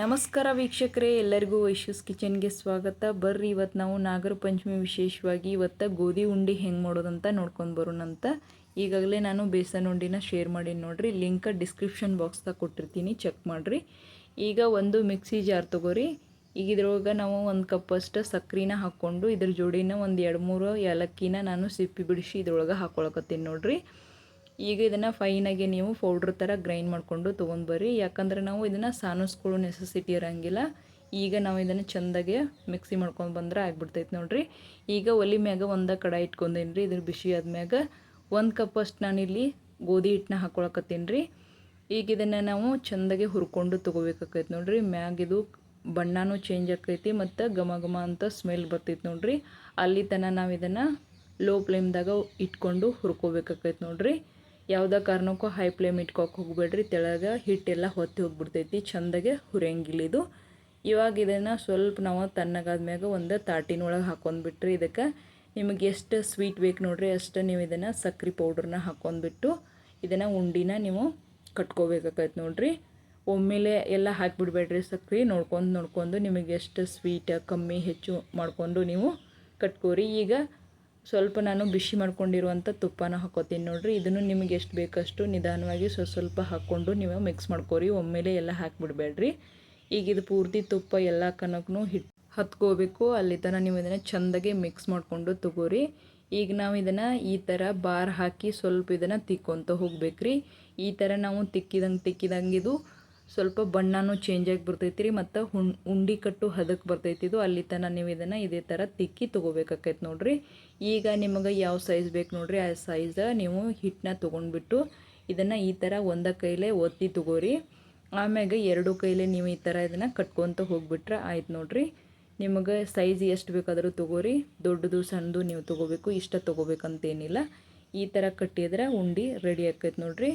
ನಮಸ್ಕಾರ ವೀಕ್ಷಕರೇ, ಎಲ್ಲರಿಗೂ ವೈಶ್ಯೂಸ್ ಕಿಚನ್ಗೆ ಸ್ವಾಗತ. ಬರ್ರಿ ಇವತ್ತು ನಾವು ನಾಗರ ಪಂಚಮಿ ವಿಶೇಷವಾಗಿ ಇವತ್ತು ಗೋಧಿ ಉಂಡೆ ಹೆಂಗೆ ಮಾಡೋದಂತ ನೋಡ್ಕೊಂಡು ಬರೋಣಂತ ಈಗಾಗಲೇ ನಾನು ಬೇಸನ್ ಉಂಡಿನ ಶೇರ್ ಮಾಡೀನಿ ನೋಡಿರಿ, ಲಿಂಕ್ ಡಿಸ್ಕ್ರಿಪ್ಷನ್ ಬಾಕ್ಸ್ದಾಗ ಕೊಟ್ಟಿರ್ತೀನಿ, ಚೆಕ್ ಮಾಡಿರಿ. ಈಗ ಒಂದು ಮಿಕ್ಸಿ ಜಾರ್ ತೊಗೋರಿ. ಈಗ ಇದ್ರೊಳಗೆ ನಾವು ಒಂದು ಕಪ್ಪಷ್ಟು ಸಕ್ರೆನ ಹಾಕ್ಕೊಂಡು ಇದ್ರ ಜೋಡಿನ ಒಂದು ಎರಡು ಮೂರು ಏಲಕ್ಕಿನ ನಾನು ಸಿಪ್ಪಿ ಬಿಡಿಸಿ ಇದ್ರೊಳಗೆ ಹಾಕ್ಕೊಳಕತ್ತೀನಿ ನೋಡ್ರಿ. ಈಗ ಇದನ್ನು ಫೈನಾಗಿ ನೀವು ಪೌಡ್ರ್ ಥರ ಗ್ರೈಂಡ್ ಮಾಡಿಕೊಂಡು ತೊಗೊಂಡು ಬರ್ರಿ ಯಾಕಂದ್ರೆ ನಾವು ಇದನ್ನು ಸಾನಿಸ್ಕೊಳ್ಳೋ ನೆಸೆಸಿಟಿ ಇರೋಂಗಿಲ್ಲ. ಈಗ ನಾವು ಇದನ್ನು ಚೆಂದಾಗೆ ಮಿಕ್ಸಿ ಮಾಡ್ಕೊಂಡು ಬಂದ್ರೆ ಆಗ್ಬಿಡ್ತೈತೆ ನೋಡಿರಿ. ಈಗ ಒಲಿ ಮ್ಯಾಗ ಒಂದು ಕಡಾಯಿ ಇಟ್ಕೊಂಡೇನಿ ರೀ ಇದ್ರ ಬಿಸಿ ಆದ್ಮ್ಯಾಗ. ಒಂದು ಕಪ್ ಅಷ್ಟು ನಾನು ಇಲ್ಲಿ ಗೋಧಿ ಹಿಟ್ಟನ್ನ ಹಾಕೊಳಕತ್ತೀನಿ ರೀ ಈಗ ಇದನ್ನು ನಾವು ಚೆಂದಾಗೆ ಹುರ್ಕೊಂಡು ತೊಗೋಬೇಕಾಕೈತೆ ನೋಡ್ರಿ. ಮ್ಯಾಗಿದು ಬಣ್ಣನೂ ಚೇಂಜ್ ಆಕೈತಿ ಮತ್ತು ಘಮ ಘಮ ಅಂತ ಸ್ಮೆಲ್ ಬರ್ತೈತೆ ನೋಡಿರಿ. ಅಲ್ಲಿ ತನಕ ನಾವು ಇದನ್ನು ಲೋ ಫ್ಲೇಮ್ದಾಗ ಇಟ್ಕೊಂಡು ಹುರ್ಕೋಬೇಕಾಕೈತೆ ನೋಡ್ರಿ. ಯಾವುದೇ ಕಾರಣಕ್ಕೂ ಹೈ ಫ್ಲೇಮ್ ಇಟ್ಕೋಕೆ ಹೋಗ್ಬೇಡ್ರಿ. ತೆಳಗೆ ಹಿಟ್ಟೆಲ್ಲ ಹೊತ್ತಿ ಹೋಗ್ಬಿಡ್ತೈತಿ. ಚೆಂದಾಗೆ ಹುರಿಯಂಗಿಲ್ಲ ಇದು. ಇವಾಗ ಇದನ್ನು ಸ್ವಲ್ಪ ನಾವು ತಣ್ಣಗಾದ್ಮ್ಯಾಗ ಒಂದು ತಾಟಿನೊಳಗೆ ಹಾಕೊಂಡ್ಬಿಟ್ರಿ. ಇದಕ್ಕೆ ನಿಮಗೆ ಎಷ್ಟು ಸ್ವೀಟ್ ಬೇಕು ನೋಡ್ರಿ, ಅಷ್ಟು ನೀವು ಇದನ್ನು ಸಕ್ರೆ ಪೌಡ್ರನ್ನ ಹಾಕೊಂಡ್ಬಿಟ್ಟು ಇದನ್ನು ಉಂಡಿನ ನೀವು ಕಟ್ಕೋಬೇಕಾಗೈತೆ ನೋಡ್ರಿ. ಒಮ್ಮೆಲೆ ಎಲ್ಲ ಹಾಕಿಬಿಡ್ಬೇಡ್ರಿ ಸಕ್ರೆ. ನೋಡ್ಕೊಂಡು ನೋಡ್ಕೊಂಡು ನಿಮಗೆ ಎಷ್ಟು ಸ್ವೀಟ್ ಕಮ್ಮಿ ಹೆಚ್ಚು ಮಾಡಿಕೊಂಡು ನೀವು ಕಟ್ಕೋರಿ. ಈಗ ಸ್ವಲ್ಪ ನಾನು ಬಿಸಿ ಮಾಡ್ಕೊಂಡಿರುವಂಥ ತುಪ್ಪನ ಹಾಕೋತೀನಿ ನೋಡಿರಿ. ಇದನ್ನು ನಿಮಗೆ ಎಷ್ಟು ಬೇಕಷ್ಟು ನಿಧಾನವಾಗಿ ಸ್ವಲ್ಪ ಸ್ವಲ್ಪ ಹಾಕ್ಕೊಂಡು ನೀವು ಮಿಕ್ಸ್ ಮಾಡ್ಕೋರಿ. ಒಮ್ಮೆಲೆ ಎಲ್ಲ ಹಾಕಿಬಿಡ್ಬೇಡ್ರಿ. ಈಗ ಇದು ಪೂರ್ತಿ ತುಪ್ಪ ಎಲ್ಲ ಕನಕನು ಹಿಟ್ಟು ಹತ್ಕೋಬೇಕು. ಅಲ್ಲಿ ತನಕ ನೀವು ಇದನ್ನು ಚೆಂದಾಗಿ ಮಿಕ್ಸ್ ಮಾಡಿಕೊಂಡು ತಗೋರಿ. ಈಗ ನಾವು ಇದನ್ನು ಈ ಥರ ಬಾರ್ ಹಾಕಿ ಸ್ವಲ್ಪ ಇದನ್ನು ತಿಕ್ಕೊಂತ ಹೋಗ್ಬೇಕ್ರಿ. ಈ ಥರ ನಾವು ತಿಕ್ಕಿದಂಗೆ ತಿಕ್ಕಿದಂಗೆ ಇದು ಸ್ವಲ್ಪ ಬಣ್ಣನೂ ಚೇಂಜ್ ಆಗಿ ಬರ್ತೈತಿ ರೀ, ಮತ್ತು ಹುಣ್ ಉಂಡೆ ಕಟ್ಟು ಹದಕ್ಕೆ ಬರ್ತೈತಿ ಇದು. ಅಲ್ಲಿ ತನಕ ನೀವು ಇದನ್ನು ಇದೇ ಥರ ತಿಕ್ಕಿ ತೊಗೋಬೇಕಾಕೈತೆ ನೋಡಿರಿ. ಈಗ ನಿಮಗೆ ಯಾವ ಸೈಜ್ ಬೇಕು ನೋಡಿರಿ, ಆ ಸೈಜ ನೀವು ಹಿಟ್ಟನ್ನ ತೊಗೊಂಡ್ಬಿಟ್ಟು ಇದನ್ನು ಈ ಥರ ಒಂದ ಕೈಲೇ ಒತ್ತಿ ತೊಗೋರಿ. ಆಮ್ಯಾಗ ಎರಡು ಕೈಲೇ ನೀವು ಈ ಥರ ಇದನ್ನು ಕಟ್ಕೊತ ಹೋಗ್ಬಿಟ್ರೆ ಆಯ್ತು ನೋಡಿರಿ. ನಿಮಗೆ ಸೈಜ್ ಎಷ್ಟು ಬೇಕಾದರೂ ತೊಗೋರಿ, ದೊಡ್ಡದು ಸಣ್ಣದು ನೀವು ತೊಗೋಬೇಕು, ಇಷ್ಟ ತೊಗೋಬೇಕಂತೇನಿಲ್ಲ. ಈ ಥರ ಕಟ್ಟಿದ್ರೆ ಉಂಡಿ ರೆಡಿ ಆಕೈತೆ ನೋಡಿರಿ.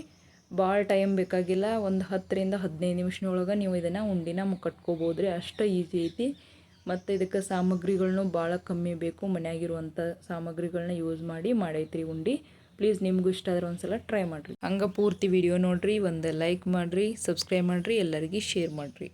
ಭಾಳ ಟೈಮ್ ಬೇಕಾಗಿಲ್ಲ. ಒಂದು ಹತ್ತರಿಂದ ಹದಿನೈದು ನಿಮಿಷನೊಳಗೆ ನೀವು ಇದನ್ನು ಉಂಡಿನ ಕಟ್ಕೋಬೋದು ರೀ ಅಷ್ಟು ಈಸಿ ಐತಿ. ಮತ್ತು ಇದಕ್ಕೆ ಸಾಮಗ್ರಿಗಳನ್ನೂ ಭಾಳ ಕಮ್ಮಿ ಬೇಕು. ಮನೆಯಾಗಿರುವಂಥ ಸಾಮಗ್ರಿಗಳನ್ನ ಯೂಸ್ ಮಾಡಿ ಮಾಡೈತ್ರಿ ಉಂಡಿ. ಪ್ಲೀಸ್ ನಿಮಗೂ ಇಷ್ಟ ಆದ್ರೆ ಒಂದು ಸಲ ಟ್ರೈ ಮಾಡಿರಿ. ಹಂಗೆ ಪೂರ್ತಿ ವಿಡಿಯೋ ನೋಡಿರಿ. ಒಂದು ಲೈಕ್ ಮಾಡಿರಿ ಸಬ್ಸ್ಕ್ರೈಬ್ ಮಾಡಿರಿ, ಎಲ್ಲರಿಗೂ ಶೇರ್ ಮಾಡಿರಿ.